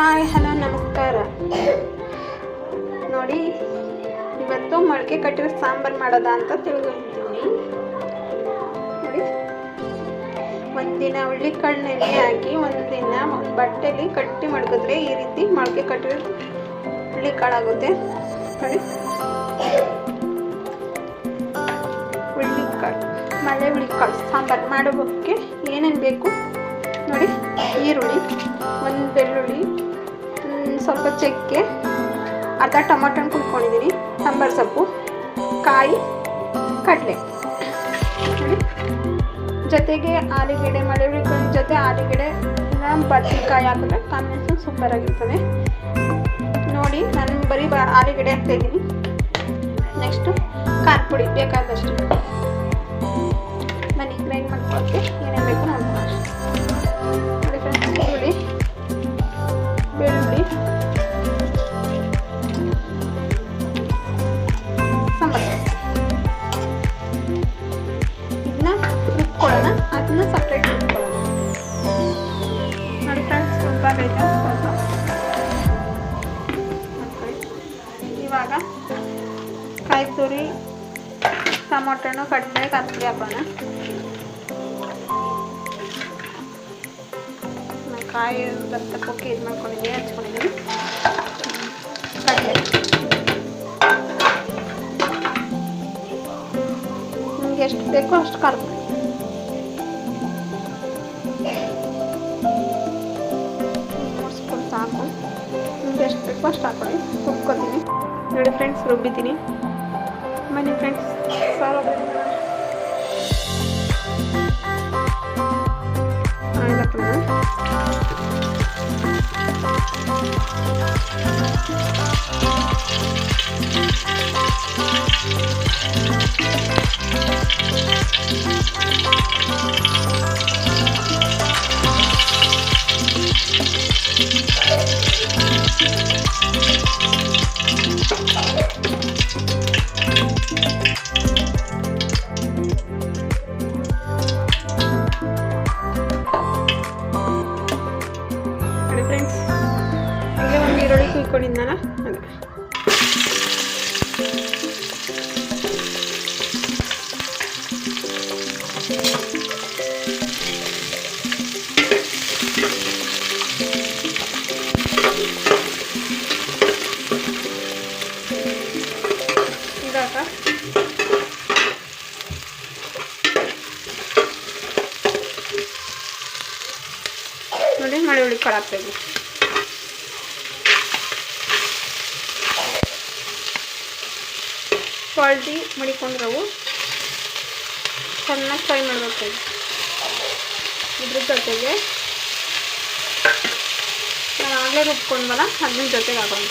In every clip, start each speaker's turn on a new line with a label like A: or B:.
A: Hi, hello, ನಮಸ್ಕಾರ. ನೋಡಿ, ಇವತ್ತು ಮೊಳಕೆ ಕಟ್ಟಿರೋ ಸಾಂಬಾರು ಮಾಡೋದ ಅಂತ ತಿಳ್ಕೊಂತೀನಿ ನೋಡಿ. ಒಂದಿನ ಹುಳ್ಳಿಕಾಳು ನೆನೆ ಹಾಕಿ, ಒಂದಿನ ಬಟ್ಟೆಲಿ ಕಟ್ಟಿ ಮಡಗಿದ್ರೆ ಈ ರೀತಿ ಮೊಳಕೆ ಕಟ್ಟಿರೋ ಆಗುತ್ತೆ. ನೋಡಿ. ಹುಳ್ಳಿಕಾಳು ಮಳೆ ಹುಳ್ಳಿಕಾಳು ಸಾಂಬಾರು ಮಾಡೋದಕ್ಕೆ ಏನೇನು ಬೇಕು? ನೋಡಿ, ಈರುಳ್ಳಿ, ಒಂದು ಬೆಳ್ಳುಳ್ಳಿ ಸ್ವಲ್ಪ ಚಕ್ಕೆ, ಅರ್ಧ ಟೊಮಟೊ ಕುಟ್ಕೊಂಡಿದ್ದೀನಿ ಸಾಂಬಾರು ಸೊಪ್ಪು, ಕಾಯಿ, ಕಡಲೆ. ಜೊತೆಗೆ ಆಲೂಗೆಡ್ಡೆ ಮಳೆ ಹುಳಿಕಾಳು ಜೊತೆ ಆಲೂಗೆಡ್ಡೆ ಬದ್ನೆಕಾಯಿ ಹಾಕಿದ್ರೆ ಕಾಂಬಿನೇಷನ್ ಸೂಪರ್ ಆಗಿರ್ತದೆ. ನೋಡಿ, ನಾನು ಬರೀ ಆಲೂಗೆಡ್ಡೆ ಹಾಕ್ತಾಯಿದ್ದೀನಿ ನೆಕ್ಸ್ಟು ಖಾರ ಪುಡಿ ಬೇಕಾದಷ್ಟು. ಮನೆ ಗ್ರೈಂಡ್ ಮಾಡ್ಕೊಳ್ಳೋಕ್ಕೆ ಇವಾಗ ಕಾಯಿ ತುರಿ ಟೊಮೊಟೊನು ಕಡಲೆ ಕತ್ರಿ ಹಾಕೋಣ. ಕಾಯಿ ಭತ್ತಕ್ಕೆ ಇದು ಮಾಡ್ಕೊಂಡಿದ್ದೀನಿ, ಹಚ್ಕೊಂಡಿದ್ದೀನಿ. ಕಡಲೆ. ನಿಮ್ಗೆ ಎಷ್ಟು ಬೇಕೋ ಅಷ್ಟು ಖಾರ ನಿಮ್ಗೆ ಎಷ್ಟು ಬೇಕೋ ಅಷ್ಟು ಹಾಕೊಳ್ಳಿ ರುಬ್ಕೊತೀನಿ ನೋಡಿ ಫ್ರೆಂಡ್ಸ್ ರುಬ್ಬಿದ್ದೀನಿ ಬನ್ನಿ ಫ್ರೆಂಡ್ಸ್ ಸಾಲ ನೋಡಿ ಈರುಳ್ಳಿ ಕುಯ್ಕೊಂಡಿದ್ದಾನ ಅದೇ ಇದಾಗ ನೋಡಿ ಮಳೆ ಹುಳಿ ಕ್ವಾಲಿಟಿ ಮಡಿಕೊಂಡ್ರವು. ಚೆನ್ನಾಗಿ ಫ್ರೈ ಮಾಡಬೇಕು. ಇದ್ರ ಜೊತೆಗೆ ನಾನು ಆಗಲೇ ರುಬ್ಕೊಂಡ್ವಲ್ಲ ಅದ್ರ ಜೊತೆಗೆ ಹಾಕೋಣ.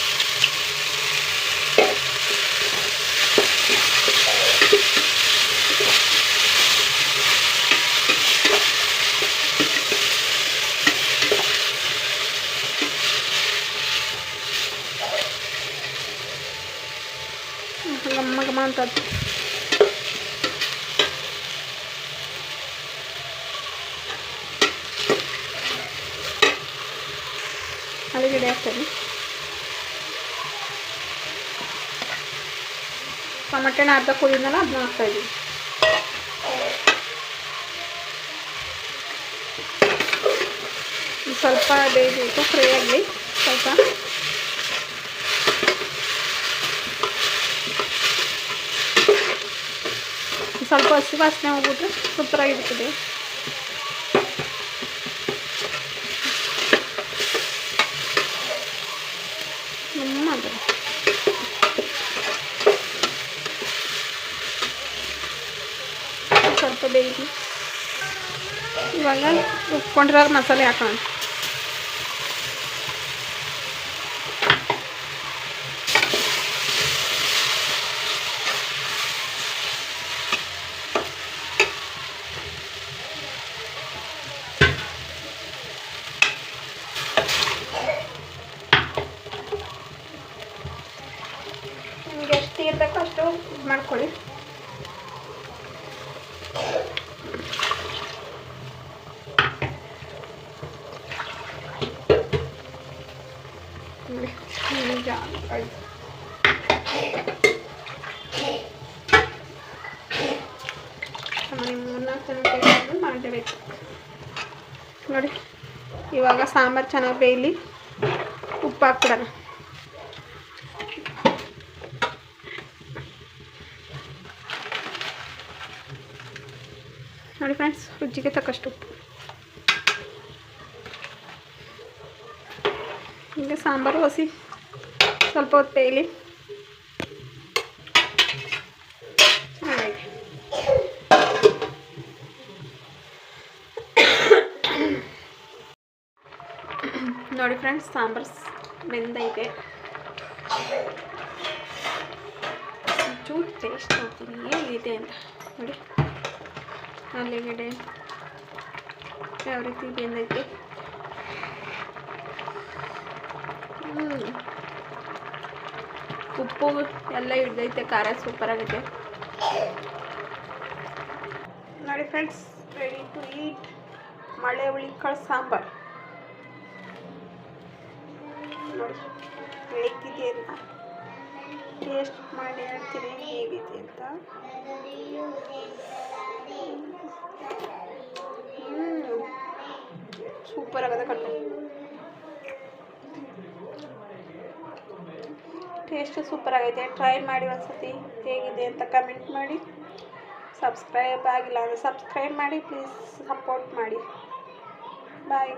A: ಗಮ್ಮ ಗಮ್ಮ ಅಂತ ಆಲೂಗಡ್ಡೆ ಹಾಕ್ತೀನಿ. ಟೊಮೆಟೊನ ಅರ್ಧ ಕುದಿದ್ನಲ್ಲ ಅದನ್ನ ಹಾಕ್ತಾ ಇದ್ದೀನಿ. ಸ್ವಲ್ಪ ಬೇಯಬೇಕು ಫ್ರೈ ಆಗಲಿ, ಸ್ವಲ್ಪ. ಸ್ವಲ್ಪ ಹಸಿ ವಾಸನೆ ಹೋಗ್ಬಿಟ್ರೆ ಸೂಪರಾಗಿರ್ತದೆ ಸ್ವಲ್ಪ ಬೇಯಿಸಿ. ಇವಾಗ ರುಬ್ಕೊಂಡಿರೋ ಮಸಾಲೆ ಹಾಕೋಣ ನಿಮ್ಗೆ ಎಷ್ಟು ಇದು ಮಾಡ್ಕೊಳ್ಳಿ. ಸಾಮಾನ್ಯ ಮೂರ್ನಾಲ್ಕು ಜನ ಮಾಡಬೇಕು ನೋಡಿ ಇವಾಗ ಸಾಂಬಾರು ಚೆನ್ನಾಗಿ ಬೇಯಲಿ ಉಪ್ಪು ಹಾಕ್ಬಿಡೋಣ ನೋಡಿ ಫ್ರೆಂಡ್ಸ್ ರುಚಿಗೆ ತಕ್ಕಷ್ಟು ಉಪ್ಪು. ಈಗ ಸಾಂಬಾರು ಹಸಿ ಸ್ವಲ್ಪ ಹೊತ್ತು ಬೇಯಲಿ. ಚೆನ್ನಾಗಿ ನೋಡಿ ಫ್ರೆಂಡ್ಸ್ ಸಾಂಬಾರು ಸ್- ಬೆಂದೈತೆ ಚೂರು ಟೇಸ್ಟ್ ನೋಡ್ತೀನಿ ಹೇಗಿದೆ ಅಂತ. ನೋಡಿ. ಆಲೂಗಡ್ಡೆ. ಯಾವ ರೀತಿ ಬೆಂದೈತೆ. ಉಪ್ಪು ಎಲ್ಲ ಹಿಡ್ದೈತೆ, ಖಾರ ಸೂಪರ್ ಆಗುತ್ತೆ ನೋಡಿ ಫ್ರೆಂಡ್ಸ್ ರೆಡಿ ಟು ಈಟ್ ಮಳೆ ಹುಳಿಕಾಳು ಸಾಂಬಾರು. ನೋಡಿ ಹೇಗಿದೆ ಅಂತ. ಟೇಸ್ಟ್ ಮಾಡಿ ಹೇಳ್ತೀನಿ, ಹೇಗಿದೆ ಅಂತ. ಸೂಪರ್ ಆಗದ ಕಟ್ಟು ಟೇಸ್ಟ್ ಸೂಪರ್ ಆಗೈತೆ. ಟ್ರೈ ಮಾಡಿ ಒಂದ್ಸತಿ ಹೇಗಿದೆ ಅಂತ ಕಮೆಂಟ್ ಮಾಡಿ. ಸಬ್ಸ್ಕ್ರೈಬ್ ಆಗಿಲ್ಲ ಅಂದರೆ ಸಬ್ಸ್ಕ್ರೈಬ್ ಮಾಡಿ ಪ್ಲೀಸ್ ಸಪೋರ್ಟ್ ಮಾಡಿ. ಬಾಯ್